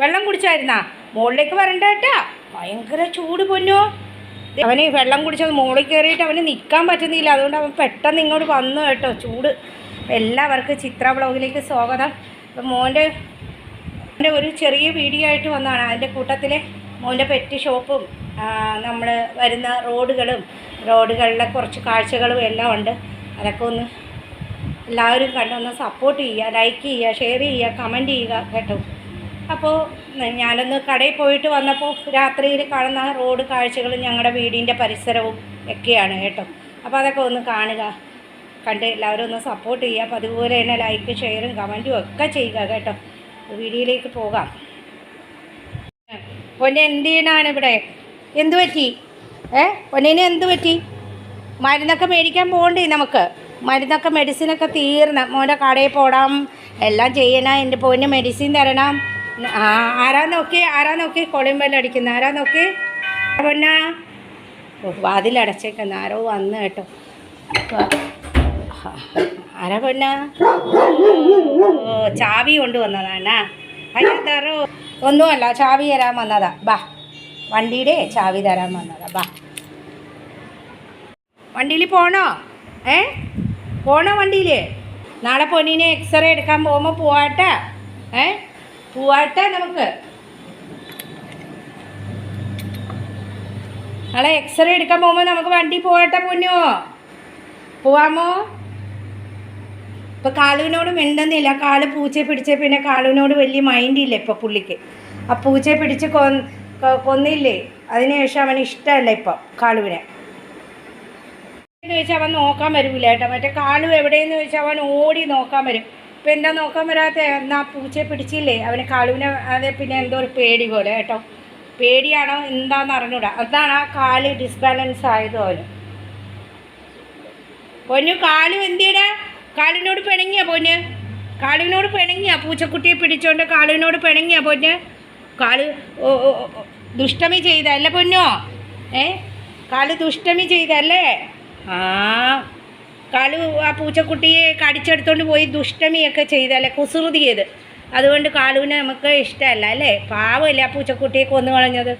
വെള്ളം കുടിച്ചായിരുന്നാ? മുകളിലേക്ക് വരണ്ട കേട്ടാ ഭയങ്കര ചൂട് പൊന്നോ. അവന് വെള്ളം കുടിച്ചത് മുകളിൽ കയറിയിട്ട് അവന് നിൽക്കാൻ പറ്റുന്നില്ല. അതുകൊണ്ട് അവൻ പെട്ടെന്ന് ഇങ്ങോട്ട് വന്നു കേട്ടോ. ചൂട്. എല്ലാവർക്കും ചിത്ര ബ്ലോഗിലേക്ക് സ്വാഗതം. അപ്പം മോന്റെ എന്റെ ഒരു ചെറിയ വീഡിയോ ആയിട്ട് വന്നതാണ്. അതിന്റെ കൂട്ടത്തിൽ മോന്റെ പെറ്റ് ഷോപ്പും നമ്മൾ വരുന്ന റോഡുകളും റോഡുകളിലെ കുറച്ച് കാഴ്ചകളും എല്ലാം ഉണ്ട്. അതൊക്കെ ഒന്ന് എല്ലാവരും കണ്ടൊന്ന് സപ്പോർട്ട് ചെയ്യുക ലൈക്ക് ചെയ്യുക ഷെയർ ചെയ്യുക കമന്റ് ചെയ്യുക കേട്ടോ. അപ്പോൾ ഞാനൊന്ന് കടയിൽ പോയിട്ട് വന്നപ്പോൾ രാത്രിയിൽ കാണുന്ന റോഡ് കാഴ്ചകളും ഞങ്ങളുടെ വീടിന്റെ പരിസരവും ഒക്കെയാണ് കേട്ടോ. അപ്പോൾ അതൊക്കെ ഒന്ന് കാണുക. കണ്ട് എല്ലാവരും ഒന്ന് സപ്പോർട്ട് ചെയ്യുക. അപ്പോൾ അതുപോലെ തന്നെ ലൈക്ക് ഷെയറും കമന്റും ഒക്കെ ചെയ്യുക കേട്ടോ. വീഡിയോയിലേക്ക് പോകാം. പൊന്നെ എന്ത് ചെയ്യണാണ് ഇവിടെ? എന്ത് പറ്റി? ഏ? പൊന്നിന് എന്ത് പറ്റി? മരുന്നൊക്കെ മേടിക്കാൻ പോകണ്ടേ നമുക്ക്? മരുന്നൊക്കെ മെഡിസിനൊക്കെ തീർന്ന. മോന്റെ കടയിൽ പോടാം. എല്ലാം ചെയ്യണം. എന്റെ പൊന്നെ മെഡിസിൻ തരണം. ആരാ നോക്കി ആരാ നോക്കി കൊളിമ്പെല്ലാം അടിക്കുന്ന? ആരാ നോക്കി? പൊന്ന. വാതിലടച്ചേക്കുന്ന ആരോ വന്ന് കേട്ടോ. ആരാ പൊന്ന? ചാവി കൊണ്ടുവന്നതാണ് അയ്യോ തറോ. ഒന്നുമല്ല ചാവി തരാൻ വന്നതാ. ബാ. വണ്ടിയുടെ ചാവി തരാൻ വന്നതാ. ബാ. വണ്ടിയിൽ പോണോ? ഏ? പോണോ വണ്ടിയിൽ? നാളെ പൊന്നിനെ എക്സ്റേ എടുക്കാൻ പോകുമ്പോൾ പോവാട്ടെ. ഏ? പോവാട്ടെ നമുക്ക്. നാളെ എക്സ്റേ എടുക്കാൻ പോകുമ്പോൾ നമുക്ക് വണ്ടി പോവാട്ടെ പൊന്നോ? പോവാമോ? ഇപ്പൊ കാളുവിനോട് മിണ്ടുന്നില്ല. കാൾ പൂച്ചയെ പിടിച്ച പിന്നെ കാളുവിനോട് വലിയ മൈൻഡില്ല ഇപ്പോൾ പുള്ളിക്ക്. ആ പൂച്ചയെ പിടിച്ച് കൊന്നില്ലേ? അതിനുശേഷം അവന് ഇഷ്ടമല്ല ഇപ്പം എന്ന് ചോദിച്ചാൽ അവൻ നോക്കാൻ വരില്ല മറ്റേ കാളു എവിടെയെന്ന് ചോദിച്ചാൽ അവൻ ഓടി നോക്കാൻ വരും. ഇപ്പം എന്താ നോക്കാൻ വരാത്ത എന്നാ പൂച്ചയെ പിടിച്ചില്ലേ? അവന് കാളുവിനെ അതെ പിന്നെ എന്തോ ഒരു പേടി പോലെ കേട്ടോ. പേടിയാണോ എന്താന്ന് അറിഞ്ഞൂടാ. അതാണ് ആ കാൽ ഡിസ്ബാലൻസ് ആയത് അവന് പൊന്നു കാലു എന്തിയുടെ? കാലിനോട് പിണങ്ങിയ പൊന്ന്? കാലുവിനോട് പിണങ്ങിയ? പൂച്ചക്കുട്ടിയെ പിടിച്ചോണ്ട് കാലുവിനോട് പിണങ്ങിയ പൊന്ന്? കാൽ ദുഷ്ടമി ചെയ്തല്ലേ പൊന്നോ? ഏ? കാൽ ദുഷ്ടമി ചെയ്തല്ലേ ആ. കാലു ആ പൂച്ചക്കുട്ടിയെ കടിച്ചെടുത്തോണ്ട് പോയി ദുഷ്ടമിയൊക്കെ ചെയ്തല്ലേ കുസൃതി അതുകൊണ്ട് കാലുവിനെ നമുക്ക് ഇഷ്ടമല്ല അല്ലേ? പാവമല്ലേ ആ പൂച്ചക്കുട്ടിയെ കൊന്നു കളഞ്ഞത്?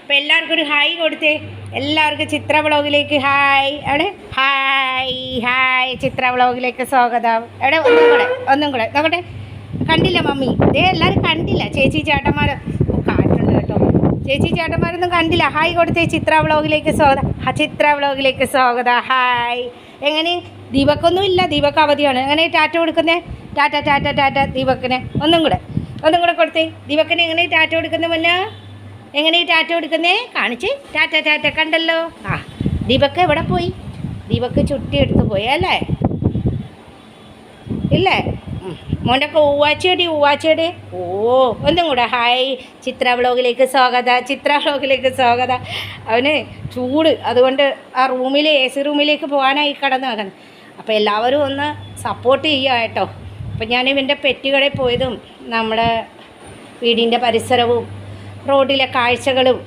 അപ്പം എല്ലാവർക്കും ഒരു ഹായ് കൊടുത്തേ. എല്ലാവർക്കും ചിത്ര വ്ളോഗിലേക്ക് ഹായ്. അവിടെ ഹായ് ഹായ്. ചിത്ര വ്ളോഗിലേക്ക് സ്വാഗതം. എവിടെ? ഒന്നും കൂടെ ഒന്നും കൂടെ. നോക്കട്ടെ. കണ്ടില്ല മമ്മി. ഇതേ എല്ലാവരും കണ്ടില്ല. ചേച്ചി ചേട്ടന്മാർ ചേച്ചി ചേട്ടന്മാരൊന്നും കണ്ടില്ല. ഹായ് കൊടുത്തേ ചിത്ര വ്ളോഗിലേക്ക് സ്വാഗതം. ആ ചിത്ര വ്ളോഗിലേക്ക് സ്വാഗതം. ഹായ് എങ്ങനെ? ദീപക്കൊന്നും ഇല്ല. ദീപക്ക് അവധിയാണ്. എങ്ങനെ ടാറ്റ കൊടുക്കുന്നേ? ടാറ്റ ടാറ്റ ടാറ്റ ദീപക്കിനെ. ഒന്നും കൂടെ ഒന്നും കൂടെ കൊടുത്തേ. ദീപക്കിനെ എങ്ങനെ ടാറ്റ കൊടുക്കുന്ന മുന്നേ എങ്ങനെ ടാറ്റ കൊടുക്കുന്നേ? കാണിച്ച്. ടാറ്റ ടാറ്റ കണ്ടല്ലോ. ആ ദീപക്ക് എവിടെ പോയി? ദീപക്ക് ചുട്ടി എടുത്ത് പോയി അല്ലേ? ഇല്ലേ. മോന്റെ ഒക്കെ ഉവാച്ചേടി ഓ ഒന്നും കൂടെ. ഹായ്. ചിത്ര വ്ളോഗിലേക്ക് സ്വാഗത. ചിത്ര വ്ളോഗിലേക്ക് സ്വാഗത. അവന് ചൂട്. അതുകൊണ്ട് ആ റൂമിൽ എ സി റൂമിലേക്ക് പോകാനായി കടന്നു കിടന്നു അപ്പോൾ എല്ലാവരും ഒന്ന് സപ്പോർട്ട് ചെയ്യുക കേട്ടോ. അപ്പം ഞാൻ ഇവന്റെ പെറ്റുകടയിൽ പോയതും നമ്മുടെ വീടിന്റെ പരിസരവും റോഡിലെ കാഴ്ചകളും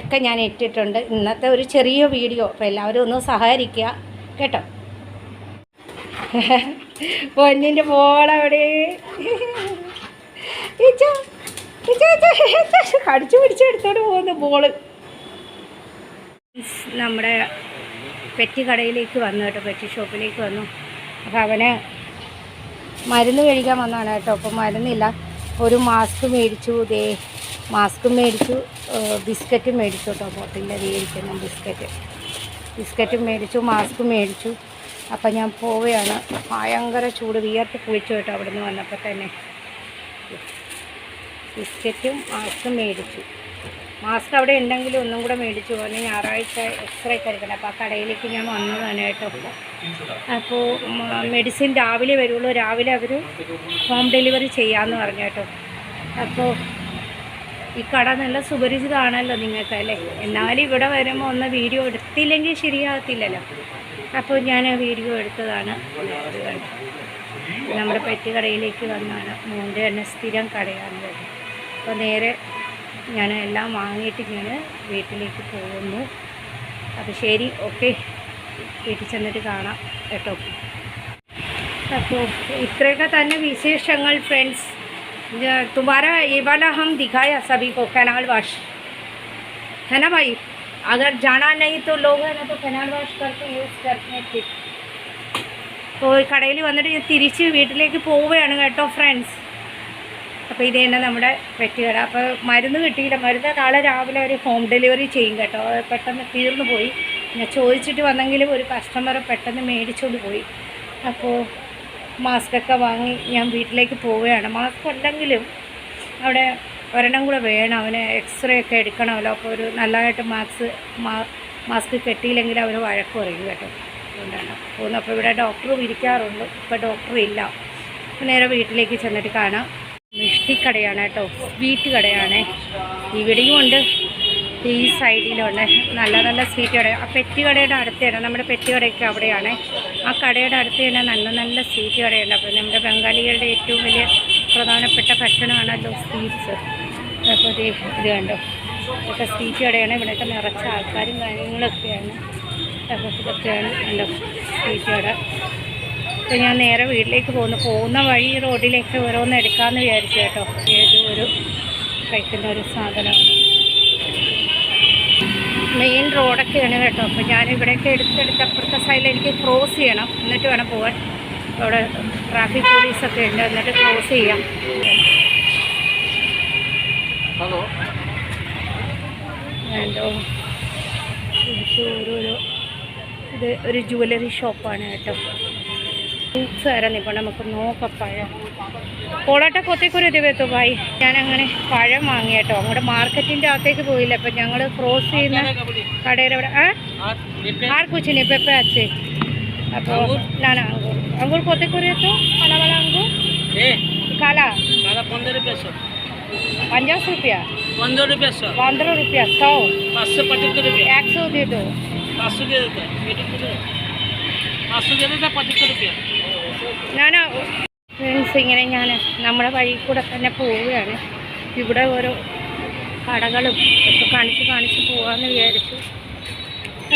ഒക്കെ ഞാൻ ഇട്ടിട്ടുണ്ട്. ഇന്നത്തെ ഒരു ചെറിയ വീഡിയോ. അപ്പോൾ എല്ലാവരും ഒന്ന് സഹകരിക്കുക കേട്ടോ? പൊന്നിന്റെ പോളവിടെ ഈച്ചോ, ഈച്ചോ, എടുത്തോണ്ട് കടിച്ചു പോകുന്നു ബോൾ നമ്മുടെ പെറ്റി കടയിലേക്ക് വന്നു കേട്ടോ പെറ്റി ഷോപ്പിലേക്ക് വന്നു. അപ്പോൾ അവന് മരുന്ന് കഴിക്കാൻ വന്നതാണ് കേട്ടോ. അപ്പോൾ മരുന്നില്ല. ഒരു മാസ്ക് മേടിച്ചു ദേ മാസ്ക് മേടിച്ചു ബിസ്ക്കറ്റും മേടിച്ചു കേട്ടോ. ബോട്ടിലിൽ മേടിക്കുന്നു ബിസ്ക്കറ്റ്. ബിസ്ക്കറ്റും മേടിച്ചു മാസ്ക് മേടിച്ചു. അപ്പം ഞാൻ പോവുകയാണ്. ഭയങ്കര ചൂട്. വിയർത്ത് കുളിച്ചു കേട്ടോ അവിടെ നിന്ന് വന്നപ്പോൾ തന്നെ. ബിസ്ക്കറ്റും മാസ്കും മേടിച്ചു. മാസ്ക് അവിടെ ഉണ്ടെങ്കിലും ഒന്നും കൂടെ മേടിച്ചു. പോകുന്നത് ഞായറാഴ്ച എക്സ്റേ എടുക്കണം. അപ്പോൾ ആ കടയിലേക്ക് ഞാൻ വന്നതാണ് കേട്ടോ. അപ്പോൾ മെഡിസിൻ രാവിലെ വരുള്ളൂ. രാവിലെ അവർ ഹോം ഡെലിവറി ചെയ്യാമെന്ന് പറഞ്ഞു കേട്ടോ. അപ്പോൾ ഈ കട നല്ല സുപരിചിതമാണല്ലോ നിങ്ങൾക്ക് അല്ലേ? എന്നാലും ഇവിടെ വരുമ്പോൾ ഒന്ന് വീഡിയോ എടുത്തില്ലെങ്കിൽ ശരിയാകത്തില്ലല്ലോ. അപ്പോൾ ഞാൻ വീഡിയോ എടുത്തതാണ് ഇത് കണ്ടോ. നമ്മുടെ പെട്ടി കടയിലേക്ക് വന്നാണ് മോൻ്റെ തന്നെ സ്ഥിരം കടയാണ് കേട്ടോ അപ്പോൾ നേരെ ഞാൻ എല്ലാം വാങ്ങിയിട്ട് ഞാൻ വീട്ടിലേക്ക് പോകുന്നു അപ്പോൾ ശരി ഓക്കെ വീട്ടിൽ ചെന്നിട്ട് കാണാം കേട്ടോ അപ്പോൾ ഇത്രയൊക്കെ തന്നെ വിശേഷങ്ങൾ ഫ്രണ്ട്സ് ये तुम्हारा ये वाला हम दिखाया सभी को कैनाल वाश है ना भाई अगर जाना नहीं तो लोग है ना तो कैनाल वाश करके യൂസ് करते थे അപ്പോൾ കടയിൽ വന്നിട്ട് ഞാൻ തിരിച്ച് വീട്ടിലേക്ക് പോവുകയാണ് കേട്ടോ ഫ്രണ്ട്സ് അപ്പോൾ ഇത് തന്നെ നമ്മുടെ പെറ്റുകട അപ്പോൾ മരുന്ന് കിട്ടിയില്ല മരുന്ന് നാളെ രാവിലെ ഒരു ഹോം ഡെലിവറി ചെയ്യും കേട്ടോ അത് പെട്ടെന്ന് തീർന്നു പോയി ഞാൻ ചോദിച്ചിട്ട് വന്നെങ്കിലും ഒരു കസ്റ്റമർ പെട്ടെന്ന് മേടിച്ചുകൊണ്ട് പോയി അപ്പോൾ മാസ്കൊക്കെ വാങ്ങി ഞാൻ വീട്ടിലേക്ക് പോവുകയാണ് മാസ്ക് ഉണ്ടെങ്കിലും അവിടെ ഒരെണ്ണം കൂടെ വേണം. അവന് എക്സ്റേ ഒക്കെ എടുക്കണമല്ലോ അപ്പോൾ ഒരു നല്ലതായിട്ട് മാസ്ക് മാസ്ക് കെട്ടിയില്ലെങ്കിൽ അവന് വഴക്ക് പറയും കേട്ടോ. അതുകൊണ്ടാണ്. പോകുന്നത് അപ്പോൾ ഇവിടെ ഡോക്ടറും ഇരിക്കാറുണ്ട്. ഇപ്പോൾ ഡോക്ടർ ഇല്ല. നേരെ വീട്ടിലേക്ക് ചെന്നിട്ട് കാണാം. മിഷ്ടി കടയാണ് കേട്ടോ. സ്വീറ്റ് കടയാണ്. ഇവിടെയും ഉണ്ട്. ഈ സൈഡിലുണ്ട്. നല്ല നല്ല സ്വീറ്റ് കട. ആ പെറ്റി കടയുടെ അടുത്ത് തന്നെ നമ്മുടെ പെറ്റി കടയൊക്കെ അവിടെയാണ്. ആ കടയുടെ അടുത്ത് തന്നെ നല്ല നല്ല സ്വീറ്റ് കടയുണ്ട്. അപ്പോൾ നമ്മുടെ ബംഗാളികളുടെ ഏറ്റവും വലിയ പ്രധാനപ്പെട്ട ഭക്ഷണമാണല്ലോ സ്വീറ്റ്സ്. അപ്പോൾ ഇത് ഇത് കണ്ടോ? ഇതൊക്കെ സ്വീറ്റ് കടയാണ്. ഇവിടെയൊക്കെ നിറച്ച ആൾക്കാരും കാര്യങ്ങളൊക്കെയാണ്. അപ്പോൾ ഇതൊക്കെയാണ് കണ്ടോ സ്വീറ്റ് കട. അപ്പോൾ ഞാൻ നേരെ വീട്ടിലേക്ക് പോകുന്നു. പോകുന്ന വഴി റോഡിലേക്ക് ഓരോന്ന് എടുക്കാമെന്ന് വിചാരിച്ചു കേട്ടോ. ഏത് ഒരു കഴിക്കുന്ന ഒരു സാധനമാണ്. മെയിൻ റോഡൊക്കെയാണ് കേട്ടോ. അപ്പോൾ ഞാനിവിടെയൊക്കെ എടുത്തെടുത്ത് അപ്പുറത്തെ സൈഡിൽ എനിക്ക് ക്രോസ് ചെയ്യണം. എന്നിട്ട് വേണം പോകാൻ അവിടെ ട്രാഫിക് പോലീസൊക്കെ ഉണ്ട്. എന്നിട്ട് ക്ലോസ് ചെയ്യാം. ഹലോ. വേണ്ടോ? എനിക്ക് ഓരോരോ ഇത് ഒരു ജുവല്ലറി ഷോപ്പാണ് കേട്ടോ. ഫ്രൂട്ട്സുകാരാണ് ഇപ്പോൾ നമുക്ക് നോക്കാം പഴം. കോളാട്ട കൊത്തേക്കൂര് ദിവത്തു ഭായി. ഞാനങ്ങനെ പഴം വാങ്ങി കേട്ടോ. അങ്ങോട്ട് മാർക്കറ്റിന്റെ അകത്തേക്ക് പോയില്ല. അപ്പം ഞങ്ങൾ ക്രോസ് ചെയ്യുന്ന കടയിലവിടെ അവിടെ ആ ആർക്കുച്ചിനി പെപ്പ അച്ഛേ. पेपे अच्छे അപ്പോൾ ना ना अंगूर अंगूर कोते को रहते काला वाला अंगूर ए काला काला पंद्रह रुपये सौ पचास रुपया पंद्रह रुपये सौ पंद्रह रुपया सौ पाँच सौ पचहत्तर रुपये एक सौ दे दो पाँच सौ दे देते हैं मीटिंग के लिए पाँच सौ दे देते हैं पचहत्तर रुपये ഞാൻ ഫ്രണ്ട്സ് ഇങ്ങനെ ഞാൻ നമ്മുടെ വഴി കൂടെ തന്നെ പോവുകയാണ് ഇവിടെ ഓരോ കടകളും ഒക്കെ കാണിച്ച് കാണിച്ച് പോകാമെന്ന് വിചാരിച്ചു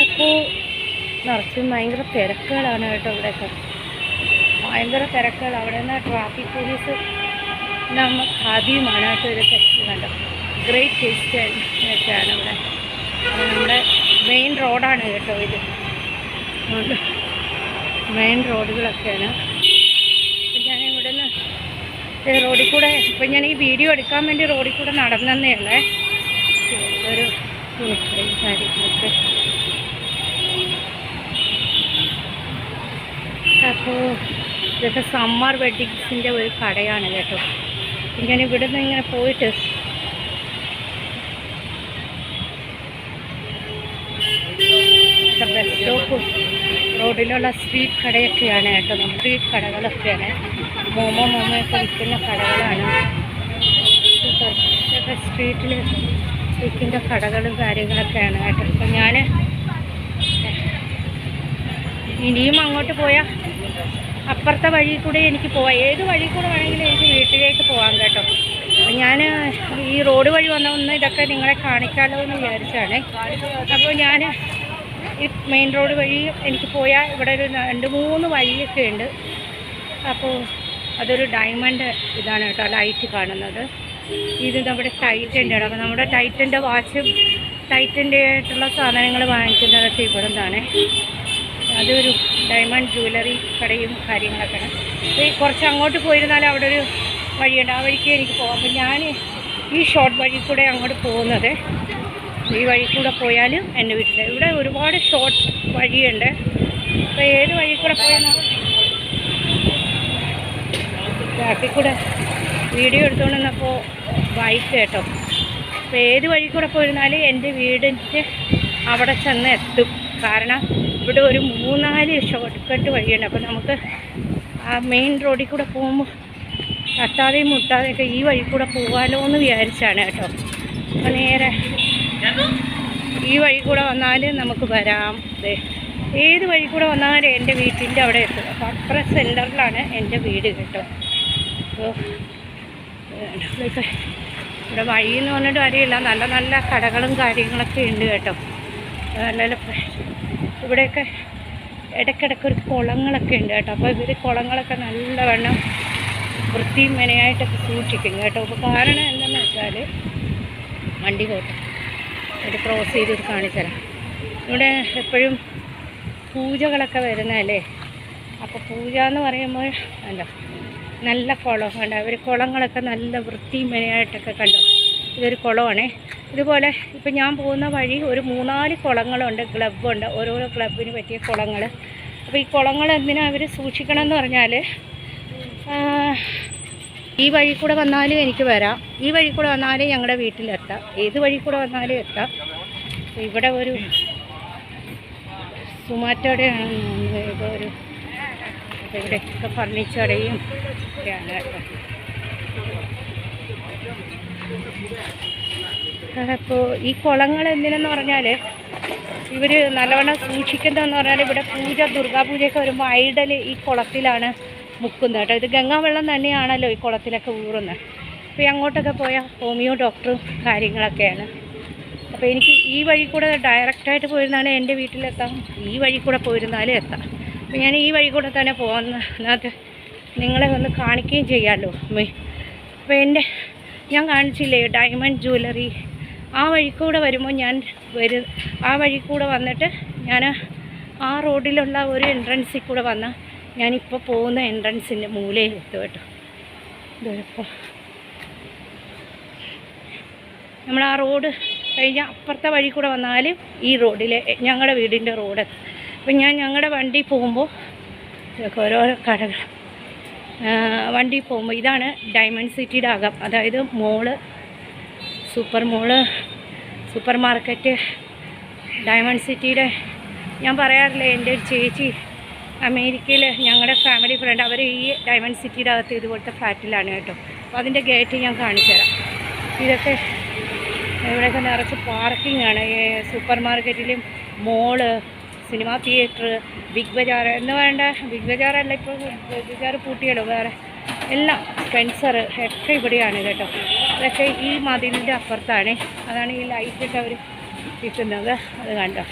അപ്പോൾ നിറച്ചും ഭയങ്കര തിരക്കുകളാണ് കേട്ടോ ഇവിടെയൊക്കെ. ഭയങ്കര തിരക്കുകൾ. അവിടെ നിന്ന് ട്രാഫിക് പോലീസ് നമ്മൾ ആദ്യമാണ് കേട്ടോ ഒരു ടെക്സ്റ്റ് കണ്ടോ ഗ്രേറ്റ് ടേസ്റ്റ് ആണ് ഇവിടെ. നമ്മുടെ മെയിൻ റോഡാണ് കേട്ടോ ഇത്. മെയിൻ റോഡുകളൊക്കെയാണ് ഞാൻ ഇവിടെ നിന്ന് റോഡിൽ കൂടെ ഇപ്പം ഞാൻ ഈ വീഡിയോ എടുക്കാൻ വേണ്ടി റോഡിൽ കൂടെ നടന്നതേ ഉള്ളേ. ഒരു കാര്യങ്ങളൊക്കെ അപ്പോൾ ഇതൊക്കെ സമ്മർ വെഡിങ്സിന്റെ ഒരു കടയാണ് കേട്ടോ. ഞാൻ ഇവിടെ നിന്ന് ഇങ്ങനെ പോയിട്ട് ബസ് സ്റ്റോപ്പും റോഡിലുള്ള സ്ട്രീറ്റ് കടയൊക്കെയാണ് കേട്ടോ. നമ്മൾ സ്ട്രീറ്റ് കടകളൊക്കെയാണ്. മോമോ മോമോയൊക്കെ വിൽക്കുന്ന കടകളാണ്. സ്ട്രീറ്റിൽ വിൽക്കുന്ന കടകളും കാര്യങ്ങളൊക്കെയാണ് കേട്ടോ. അപ്പം ഞാൻ ഇനിയും അങ്ങോട്ട് പോയാൽ അപ്പുറത്തെ വഴി കൂടെ എനിക്ക് പോവാം. ഏത് വഴി കൂടെ വേണമെങ്കിലും എനിക്ക് വീട്ടിലേക്ക് പോകാം കേട്ടോ. ഞാൻ ഈ റോഡ് വഴി വന്ന ഒന്ന് ഇതൊക്കെ നിങ്ങളെ കാണിക്കാമല്ലോ എന്ന് വിചാരിച്ചാണ്. അപ്പോൾ ഞാൻ ഈ മെയിൻ റോഡ് വഴി എനിക്ക് പോയാൽ ഇവിടെ ഒരു രണ്ട് മൂന്ന് വഴിയൊക്കെ ഉണ്ട്. അപ്പോൾ അതൊരു ഡയമണ്ട് ഇതാണ് കേട്ടോ ലൈറ്റ് കാണുന്നത്. ഇത് നമ്മുടെ ടൈറ്റന്റെ ആണ്. അപ്പോൾ നമ്മുടെ ടൈറ്റന്റെ വാച്ചും ടൈറ്റന്റെ ആയിട്ടുള്ള സാധനങ്ങൾ വാങ്ങിക്കുന്നതൊക്കെ ഇവിടെ നിന്നാണ് അതൊരു ഡയമണ്ട് ജ്വല്ലറി കടയും കാര്യങ്ങളൊക്കെ അപ്പോൾ കുറച്ച് അങ്ങോട്ട് പോയിരുന്നാൽ അവിടെ ഒരു വഴിയുണ്ട്. ആ വഴിക്ക് എനിക്ക് പോകാം. അപ്പോൾ ഞാൻ ഈ ഷോർട്ട് വഴി കൂടെ അങ്ങോട്ട് പോകുന്നത്. ഈ വഴി കൂടെ പോയാലും എന്റെ വീട്ടിൽ ഇവിടെ ഒരുപാട് ഷോർട്ട് വഴിയുണ്ട്. അപ്പോൾ ഏത് വഴി കൂടെ പോയാലും കൂടെ വീഡിയോ എടുത്തുകൊണ്ട് വന്നപ്പോൾ കേട്ടോ. അപ്പോൾ ഏത് വഴി കൂടെ പോയിരുന്നാലും എന്റെ വീടിന്റെ അവിടെ ചെന്ന് എത്തും കാരണം ഇവിടെ ഒരു മൂന്നാൽ ഷോർട്ട് കട്ട് വഴിയുണ്ട്. അപ്പോൾ നമുക്ക് ആ മെയിൻ റോഡിൽ കൂടെ പോകുമ്പോൾ തട്ടാതെയും മുട്ടാതെയൊക്കെ ഈ വഴി കൂടെ പോകാമല്ലോ എന്ന് വിചാരിച്ചാണ് കേട്ടോ. അപ്പോൾ നേരെ ഈ വഴി കൂടെ വന്നാൽ നമുക്ക് വരാം. അതെ ഏത് വഴി കൂടെ വന്നാലും എന്റെ വീട്ടിന്റെ അവിടെ എത്തും. അപ്പോൾ അത്ര സെന്ററിലാണ് എന്റെ വീട് കേട്ടോ. അപ്പോൾ ഇവിടെ വഴി എന്ന് പറഞ്ഞിട്ട് അറിയില്ല നല്ല നല്ല കടകളും കാര്യങ്ങളൊക്കെ ഉണ്ട് കേട്ടോ. നല്ല ഇവിടെയൊക്കെ ഇടയ്ക്കിടയ്ക്ക് ഒരു കുളങ്ങളൊക്കെ ഉണ്ട് കേട്ടോ. അപ്പോൾ ഇവർ കുളങ്ങളൊക്കെ നല്ലവണ്ണം വൃത്തിയും മെനയായിട്ടൊക്കെ സൂക്ഷിക്കും കേട്ടോ. അപ്പോൾ കാരണം എന്താണെന്ന് വെച്ചാൽ വണ്ടി പോട്ടെ. ഇത് ക്രോസ് ചെയ്തിട്ട് കാണിച്ചുതരാം ഇവിടെ എപ്പോഴും പൂജകളൊക്കെ വരുന്നതല്ലേ? അപ്പോൾ പൂജ എന്ന് പറയുമ്പോൾ എന്താ നല്ല കുളം കണ്ടോ? അവർ കുളങ്ങളൊക്കെ നല്ല വൃത്തിയും മെനയായിട്ടൊക്കെ കണ്ടോ? ഇതൊരു കുളമാണേ. ഇതുപോലെ ഇപ്പം ഞാൻ പോകുന്ന വഴി ഒരു മൂന്നാൽ കുളങ്ങളുണ്ട് ക്ലബ്ബുണ്ട്. ഓരോരോ ക്ലബിന് പറ്റിയ കുളങ്ങൾ അപ്പോൾ ഈ കുളങ്ങൾ എന്തിനാ അവർ സൂക്ഷിക്കണം എന്ന് പറഞ്ഞാൽ ഈ വഴി കൂടെ വന്നാലും എനിക്ക് വരാം. ഈ വഴി കൂടെ വന്നാലും ഞങ്ങളുടെ വീട്ടിലെത്താം. ഏത് വഴി കൂടെ വന്നാലും എത്താം. ഇവിടെ ഒരു സുമാറ്റോടെ ഇത് ഒരു ഇവിടെ ഇവിടെയൊക്കെ ഫർണിച്ചറുടെയും ഒക്കെയാണ് കേട്ടോ. അപ്പോൾ ഈ കുളങ്ങൾ എന്തിനെന്ന് പറഞ്ഞാൽ ഇവർ നല്ലവണ്ണം സൂക്ഷിക്കുന്നതെന്ന് പറഞ്ഞാൽ ഇവിടെ പൂജ ദുർഗാപൂജയൊക്കെ വരുമ്പോൾ ഐഡൽ ഈ കുളത്തിലാണ് മുക്കുന്നത് കേട്ടോ. ഇത് ഗംഗാവെള്ളം തന്നെയാണല്ലോ ഈ കുളത്തിലൊക്കെ ഊറുന്നത്. അപ്പോൾ അങ്ങോട്ടൊക്കെ പോയാൽ ഹോമിയോ ഡോക്ടറും കാര്യങ്ങളൊക്കെയാണ്. അപ്പോൾ എനിക്ക് ഈ വഴി കൂടെ ഡയറക്റ്റായിട്ട് പോയിരുന്നാണ് എന്റെ വീട്ടിലെത്താം. ഈ വഴി കൂടെ പോയിരുന്നാലേ എത്താം. അപ്പോൾ ഞാൻ ഈ വഴി കൂടെ തന്നെ പോകുന്ന അതിനകത്ത് നിങ്ങളെ ഒന്ന് കാണിക്കുകയും ചെയ്യാമല്ലോ അപ്പോൾ എന്റെ ഞാൻ കാണിച്ചില്ലേ ഡയമണ്ട് ജ്വല്ലറി ആ വഴിക്കൂടെ കൂടെ വരുമ്പോൾ ഞാൻ വരു ആ വഴി കൂടെ വന്നിട്ട് ഞാൻ ആ റോഡിലുള്ള ഒരു എൻട്രൻസിൽ കൂടെ വന്ന ഞാനിപ്പോൾ പോകുന്ന എൻട്രൻസിന്റെ മൂലയിൽ എത്തും കേട്ടോ. ഇതിപ്പോൾ നമ്മൾ ആ റോഡ് കഴിഞ്ഞ അപ്പുറത്തെ വഴി കൂടെ വന്നാൽ ഈ റോഡിലെ ഞങ്ങളുടെ വീടിന്റെ റോഡ്. അപ്പം ഞാൻ ഞങ്ങളുടെ വണ്ടി പോകുമ്പോൾ ഓരോരോ കടകൾ. വണ്ടി പോകുമ്പോൾ ഇതാണ് ഡയമണ്ട് സിറ്റിയുടെ അകം. അതായത് mall super mall super market Diamond സിറ്റിയുടെ ഞാൻ പറയാറില്ലേ എന്റെ ഒരു ചേച്ചി അമേരിക്കയിൽ ഞങ്ങളുടെ ഫാമിലി ഫ്രണ്ട് അവർ ഈ ഡയമണ്ട് സിറ്റിയുടെ അകത്ത് ഇതുപോലത്തെ ഫ്ലാറ്റിലാണ് കേട്ടോ. അപ്പോൾ അതിന്റെ ഗേറ്റ് ഞാൻ കാണിച്ചു തരാം. ഇതൊക്കെ ഇവിടെയൊക്കെ നിറച്ച് പാർക്കിംഗ് ആണ്. Super മാർക്കറ്റിലും mall cinema theatre Big Bazaar എന്ന് വേണ്ട ബിഗ് ബജാറല്ല ഇപ്പോൾ ബിഗ് ബജാർ പൂട്ടിയല്ലോ വേറെ. എല്ലാം സ്പെൻസർ ഒക്കെ ഇവിടെയാണ് കേട്ടോ. പക്ഷേ ഈ മതിലിന്റെ അപ്പുറത്താണ്. അതാണ് ഈ ലൈറ്റൊക്കെ അവർ കിട്ടുന്നത് അത് കണ്ടോ?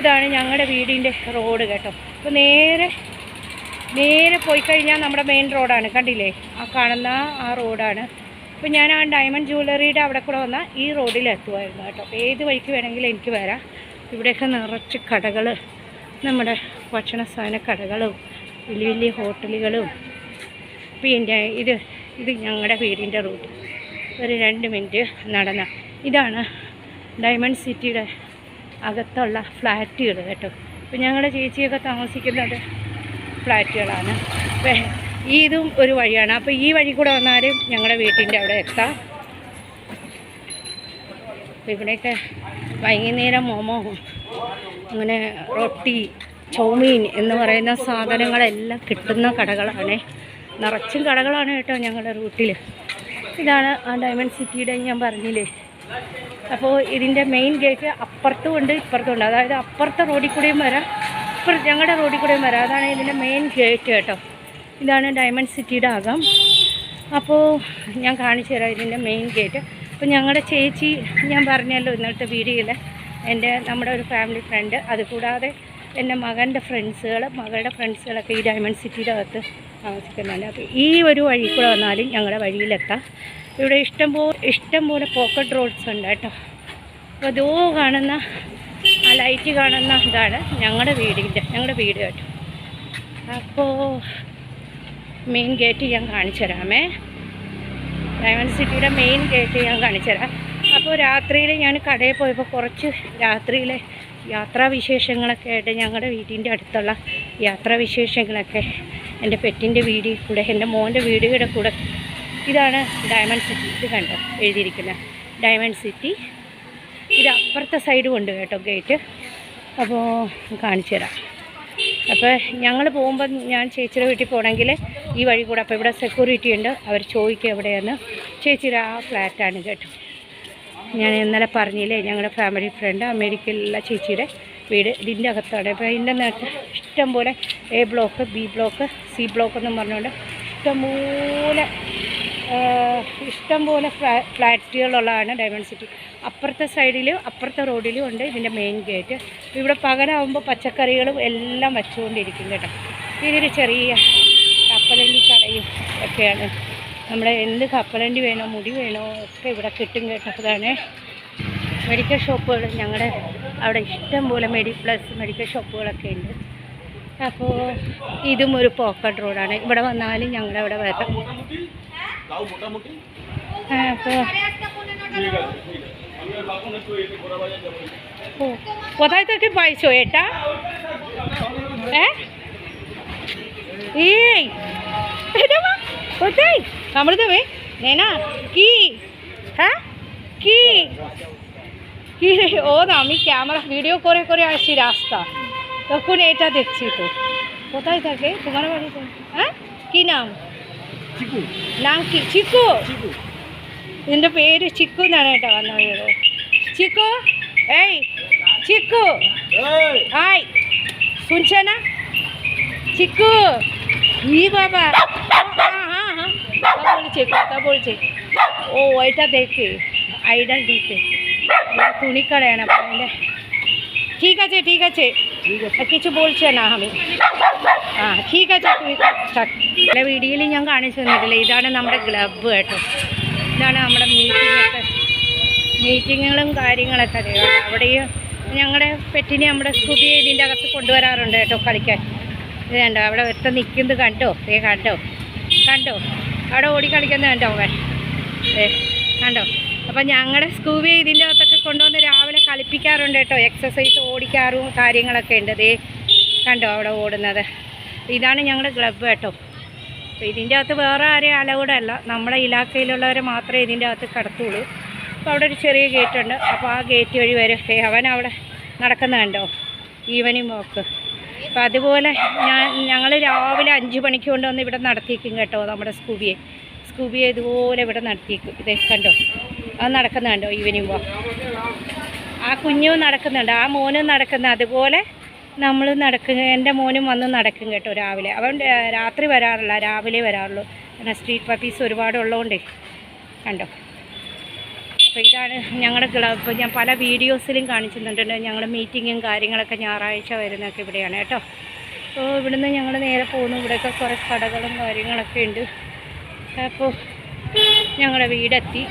ഇതാണ് ഞങ്ങളുടെ വീടിന്റെ റോഡ് കേട്ടോ. അപ്പോൾ നേരെ നേരെ പോയി കഴിഞ്ഞാൽ നമ്മുടെ മെയിൻ റോഡാണ് കണ്ടില്ലേ? ആ കാണുന്ന ആ റോഡാണ് അപ്പോൾ ഞാൻ ആ ഡയമണ്ട് ജ്വല്ലറിയുടെ അവിടെ കൂടെ വന്നാൽ ഈ റോഡിൽ എത്തുമായിരുന്നു കേട്ടോ. ഏത് വഴിക്ക് വേണമെങ്കിലും എനിക്ക് വരാം. ഇവിടെയൊക്കെ നിറച്ച് കടകൾ നമ്മുടെ ഭക്ഷണ സാധന കടകളും വലിയ വലിയ ഹോട്ടലുകളും. പിന്നെ ഇത് ഇത് ഞങ്ങളുടെ വീടിന്റെ റൂട്ട്. ഒരു രണ്ട് മിനിറ്റ് നടന്ന. ഇതാണ് ഡയമണ്ട് സിറ്റിയുടെ അകത്തുള്ള ഫ്ലാറ്റുകൾ കേട്ടോ. ഇപ്പം ഞങ്ങളുടെ ചേച്ചിയൊക്കെ താമസിക്കുന്നത് ഫ്ലാറ്റുകളാണ്. ഈ ഇതും ഒരു വഴിയാണ്. അപ്പോൾ ഈ വഴി കൂടെ വന്നാലും ഞങ്ങളുടെ വീട്ടിന്റെ അവിടെ എത്താം. അപ്പം ഇവിടെയൊക്കെ വൈകുന്നേരം മോമോ അങ്ങനെ റൊട്ടി ചൗമീൻ എന്ന് പറയുന്ന സാധനങ്ങളെല്ലാം കിട്ടുന്ന കടകളാണ്. നിറച്ചും കടകളാണ് കേട്ടോ ഞങ്ങളുടെ റൂട്ടിൽ. ഇതാണ് ആ ഡയമണ്ട് സിറ്റിയുടെ ഞാൻ പറഞ്ഞില്ലേ. അപ്പോൾ ഇതിന്റെ മെയിൻ ഗേറ്റ് അപ്പുറത്തും ഉണ്ട് ഇപ്പുറത്തും ഉണ്ട് അതായത് അപ്പുറത്തെ റോഡിൽ കൂടെയും വരാം ഇപ്പുറത്ത് ഞങ്ങളുടെ റോഡിൽ കൂടെയും വരാം. അതാണ് ഇതിന്റെ മെയിൻ ഗേറ്റ് കേട്ടോ. ഇതാണ് ഡയമണ്ട് സിറ്റിയുടെ അകം. അപ്പോൾ ഞാൻ കാണിച്ചു തരാം ഇതിന്റെ മെയിൻ ഗേറ്റ്. അപ്പോൾ ഞങ്ങളുടെ ചേച്ചി ഞാൻ പറഞ്ഞല്ലോ ഇന്നത്തെ വീഡിയോയിൽ എന്റെ നമ്മുടെ ഒരു ഫാമിലി ഫ്രണ്ട് അതുകൂടാതെ എന്റെ മകന്റെ ഫ്രണ്ട്സുകൾ മകളുടെ ഫ്രണ്ട്സുകളൊക്കെ ഈ ഡയമണ്ട് സിറ്റിയുടെ അകത്ത് താമസിക്കുന്നുണ്ട്. അപ്പോൾ ഈ ഒരു വഴി കൂടെ വന്നാലും ഞങ്ങളുടെ വഴിയിലെത്താം. ഇവിടെ ഇഷ്ടംപോലെ ഇഷ്ടംപോലെ ഇഷ്ടം പോലെ പോക്കറ്റ് റോഡ്സ് ഉണ്ട് കേട്ടോ. അപ്പോൾ അതോ കാണുന്ന ആ ലൈറ്റ് കാണുന്ന ഇതാണ് ഞങ്ങളുടെ വീടിന്റെ ഞങ്ങളുടെ വീട് കേട്ടോ. അപ്പോൾ മെയിൻ ഗേറ്റ് ഞാൻ കാണിച്ചു തരാമേ ഡയമണ്ട് സിറ്റിയുടെ മെയിൻ ഗേറ്റ് ഞാൻ കാണിച്ചുതരാം അപ്പോൾ രാത്രിയിൽ ഞാൻ കടയിൽ പോയപ്പോൾ കുറച്ച് രാത്രിയിലെ യാത്രാവിശേഷങ്ങളൊക്കെ ആയിട്ട് ഞങ്ങളുടെ വീടിന്റെ അടുത്തുള്ള യാത്രാവിശേഷങ്ങളൊക്കെ എന്റെ പെറ്റിന്റെ വീടി കൂടെ എന്റെ മോന്റെ വീടുകളുടെ കൂടെ. ഇതാണ് ഡയമണ്ട് സിറ്റി. ഇത് കണ്ടോ? എഴുതിയിരിക്കുന്നത് ഡയമണ്ട് സിറ്റി. ഇത് അപ്പുറത്തെ സൈഡ് ഉണ്ട് കേട്ടോ ഗേറ്റ്. അപ്പോൾ കാണിച്ചു തരാം. അപ്പോൾ ഞങ്ങൾ പോകുമ്പോൾ ഞാൻ ചേച്ചിയുടെ വീട്ടിൽ പോകണമെങ്കിൽ ഈ വഴി കൂടെ. അപ്പോൾ ഇവിടെ സെക്യൂരിറ്റി ഉണ്ട്. അവർ ചോദിക്കുക എവിടെയെന്ന്. ചേച്ചിയുടെ ആ ഫ്ലാറ്റാണ് കേട്ടോ. ഞാൻ ഇന്നലെ പറഞ്ഞില്ലേ ഞങ്ങളുടെ ഫാമിലി ഫ്രണ്ട് അമേരിക്കയിലുള്ള ചേച്ചിയുടെ വീട്. ഇതിന്റെ അകത്താണ്. അപ്പോൾ ഇതിന്റെ നേരത്തെ ഇഷ്ടംപോലെ A block B block C block എന്നും പറഞ്ഞുകൊണ്ട് ഇഷ്ടംപോലെ ഇഷ്ടംപോലെ ഫ്ലാ ഫ്ലാറ്റുകളുള്ളതാണ് ഡയമണ്ട് സിറ്റി അപ്പുറത്തെ സൈഡിലും അപ്പുറത്തെ റോഡിലും ഉണ്ട് ഇതിന്റെ മെയിൻ ഗേറ്റ് ഇവിടെ പകലാവുമ്പോൾ പച്ചക്കറികളും എല്ലാം വച്ചുകൊണ്ടിരിക്കും കേട്ടോ. ഇതൊരു ചെറിയ കപ്പലണ്ടി കടയും ഒക്കെയാണ്. നമ്മുടെ എന്ത് കപ്പലണ്ടി വേണോ മുടി വേണോ ഒക്കെ ഇവിടെ കിട്ടും കേട്ടോ. അതാണ് മെഡിക്കൽ ഷോപ്പുകൾ ഞങ്ങളുടെ അവിടെ ഇഷ്ടം പോലെ മെഡി പ്ലസ് മെഡിക്കൽ ഷോപ്പുകളൊക്കെ ഉണ്ട്. അപ്പോൾ ഇതും ഒരു പോക്കറ്റ് റോഡാണ് ഇവിടെ വന്നാലും ഞങ്ങളവിടെ വരാം. അപ്പോൾ ও কোথায় থেকে পাইছো এটা হ্যাঁ কোথায় কামড়ে দেবে নে না কি হ্যাঁ কি কি রে ও না আমি ক্যামেরা ভিডিও করে করে আসছি রাস্তা তখন এটা দেখছি তো কোথায় থাকে তোমার বাড়িতে হ্যাঁ কি নাম নাম কি চিকু এর পেয়ে চিকু না এটা বান্ধব കേട്ടോ വന്നത് ചിക്കു ഏയ് ചിക്കു ഹായ് শুনছে না চিকু ই বাবা হ্যাঁ হ্যাঁ হ্যাঁ কথা বলছে কথা বলছে ও ওইটা দেখে আইডাল দিতে তুনি কাড়ায় ঠিক আছে ঠিক আছে ঠিক আছে আর কিছু বলছে না আমি ആ ঠিক আছে তুই থাক പല വീഡിയോയിൽ ഞാൻ കാണിച്ചു തന്നിട്ടില്ല ഇതാണ് നമ്മുടെ ക്ലബ്ബ് കേട്ടോ ഇതാണ് നമ്മുടെ മീറ്റിംഗ് ഒക്കെ മീറ്റിങ്ങുകളും കാര്യങ്ങളൊക്കെ കേട്ടോ അവിടെയും ഞങ്ങളുടെ പെറ്റിനെ നമ്മുടെ സ്കൂബി ഇതിന്റെ അകത്ത് കൊണ്ടുവരാറുണ്ട് കേട്ടോ കളിക്കാൻ. ഇത് കണ്ടോ? അവിടെ ഒറ്റ നിൽക്കുന്നത് കണ്ടോ? ഏ കണ്ടോ? കണ്ടോ? അവിടെ ഓടി കളിക്കുന്നത് കണ്ടോ അവൻ? ഏ കണ്ടോ? അപ്പം ഞങ്ങളുടെ സ്കൂബി ഇതിന്റെ അകത്തൊക്കെ കൊണ്ടുവന്ന് രാവിലെ കളിപ്പിക്കാറുണ്ട് കേട്ടോ. എക്സസൈസ് ഓടിക്കാറും കാര്യങ്ങളൊക്കെ ഉണ്ട്. ദേ കണ്ടോ അവിടെ ഓടുന്നത്? ഇതാണ് ഞങ്ങളുടെ ക്ലബ്ബ് കേട്ടോ. ഇതിന്റെ അകത്ത് വേറെ ആരെയും അലൗഡല്ല നമ്മുടെ ഇലാക്കയിലുള്ളവരെ മാത്രമേ ഇതിന്റെ അകത്ത് കടത്തുള്ളൂ. അപ്പോൾ അവിടെ ഒരു ചെറിയ ഗേറ്റ് ഉണ്ട് അപ്പോൾ ആ ഗേറ്റ് വഴി വരെ അവൻ അവിടെ നടക്കുന്ന കണ്ടോ? Evening walk. അപ്പോൾ അതുപോലെ ഞാൻ ഞങ്ങൾ രാവിലെ അഞ്ച് മണിക്ക് കൊണ്ടുവന്ന് ഇവിടെ നടത്തിയേക്കും കേട്ടോ നമ്മുടെ സ്കൂബിയെ. സ്കൂബിയെ ഇതുപോലെ ഇവിടെ നടത്തിയേക്കും. ഇതേ കണ്ടോ? അത് നടക്കുന്ന കണ്ടോ? Evening walk. ആ കുഞ്ഞും നടക്കുന്നുണ്ട്. ആ മോനും നടക്കുന്ന അതുപോലെ നമ്മൾ നടക്കുക എന്റെ മോനും വന്ന് നടക്കും കേട്ടോ രാവിലെ. അവൻ രാത്രി വരാറില്ല. രാവിലെ വരാറുള്ളൂ. കാരണം സ്ട്രീറ്റ് പപ്പീസ് ഒരുപാട് ഉള്ളതുകൊണ്ടേ കണ്ടോ? അപ്പോൾ ഇതാണ് ഞങ്ങളുടെ ക്ലബ്ബ്. ഞാൻ പല വീഡിയോസിലും കാണിച്ചിട്ടുണ്ട് ഞങ്ങളുടെ മീറ്റിങ്ങും കാര്യങ്ങളൊക്കെ ഞായറാഴ്ച വരുന്നൊക്കെ ഇവിടെയാണ് കേട്ടോ. അപ്പോൾ ഇവിടുന്ന് ഞങ്ങൾ നേരെ പോകുന്നു ഇവിടെയൊക്കെ കുറേ കടകളും കാര്യങ്ങളൊക്കെ ഉണ്ട് അപ്പോൾ ഞങ്ങളുടെ വീടെത്തി.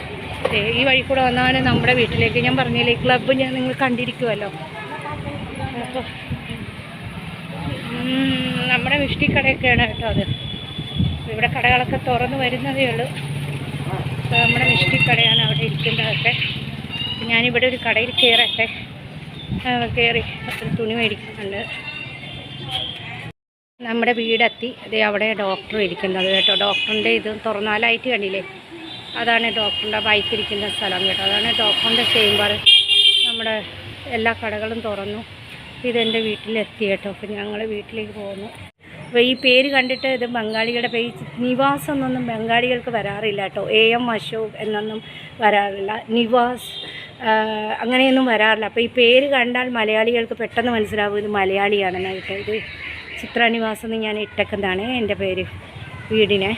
ഈ വഴി കൂടെ വന്നാണ് നമ്മുടെ വീട്ടിലേക്ക്. ഞാൻ പറഞ്ഞില്ലേ ഈ ക്ലബ്ബ് ഞാൻ നിങ്ങൾ കണ്ടിരിക്കുമല്ലോ അപ്പോൾ നമ്മുടെ മിഷ്ടിക്കടയൊക്കെയാണ് കേട്ടോ അത്. ഇവിടെ കടകളൊക്കെ തുറന്നു വരുന്നതേ ഉള്ളൂ. നമ്മുടെ മിഷ്ടിക്കടയാണ് അവിടെ ഇരിക്കുന്നതൊക്കെ അപ്പോൾ ഞാനിവിടെ ഒരു കടയിൽ കയറട്ടെ. കയറി തുണി മേടിക്കുന്നുണ്ട്. നമ്മുടെ വീടെത്തി. ഇത് അവിടെ ഡോക്ടർ ഇരിക്കുന്നത് കേട്ടോ ഡോക്ടറിന്റെ ഇത് തുറന്നാലായിട്ട് കണ്ടില്ലേ? അതാണ് ഡോക്ടറിന്റെ ബൈക്ക് ഇരിക്കുന്ന സ്ഥലം കേട്ടോ. അതാണ് ഡോക്ടറിന്റെ ചേംബർ. നമ്മുടെ എല്ലാ കടകളും തുറന്നു. ഇതെന്റെ വീട്ടിലെത്തി കേട്ടോ. അപ്പോൾ ഞങ്ങൾ വീട്ടിലേക്ക് പോകുന്നു. അപ്പോൾ ഈ പേര് കണ്ടിട്ട് ഇത് ബംഗാളികളുടെ പേര് നിവാസ് എന്നൊന്നും ബംഗാളികൾക്ക് വരാറില്ല കേട്ടോ. എ എം അശോക് എന്നൊന്നും വരാറില്ല. നിവാസ് അങ്ങനെയൊന്നും വരാറില്ല. അപ്പോൾ ഈ പേര് കണ്ടാൽ മലയാളികൾക്ക് പെട്ടെന്ന് മനസ്സിലാവും ഇത് മലയാളിയാണെന്നായിട്ട്. ഇത് ചിത്ര നിവാസ് എന്ന് ഞാൻ ഇട്ടേക്കുന്നതാണ് എന്റെ പേര് വീടിനെ.